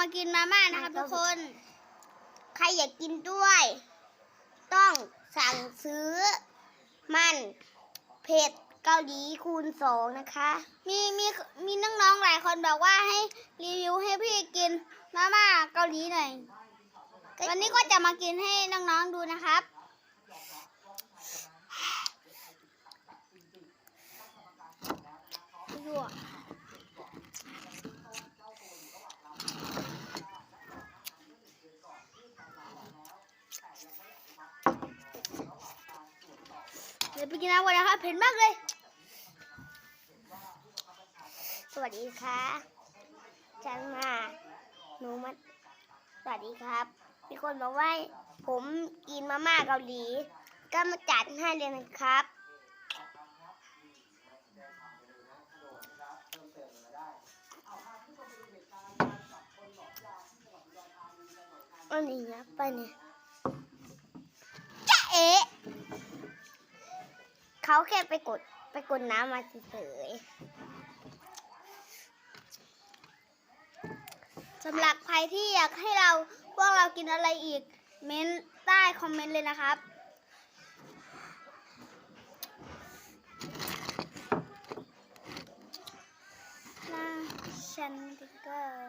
มากินมาม่านะครับทุกคน ใครอยากกินด้วย ต้องสั่งซื้อ มันเผ็ดเกาหลีคูณสองนะคะ มีมีมีน้องๆหลายคนบอกว่าให้รีวิวให้พี่กินมาม่าเกาหลีหน่อย วันนี้ก็จะมากินให้น้องๆดูนะครับยั่ว ดี๋ยวไปกินน้ำกันนะครับเผ็ดมากเลย สวัสดีค่ะจันมาหนูมาสวัสดีครับ มีคนบอกว่าผมกินมาม่าเกาหลี ก็มาจัดให้เลยนะครับ อันนี้นะไปเนี่ยจะเอ๊ เขาแค่ไปกดไปกดน้ำมาเฉยสำหรับใครที่อยากให้เราพวกเรากินอะไรอีก เม้นใต้คอมเมนต์เลยนะครับ น่าฉันดิเกอืม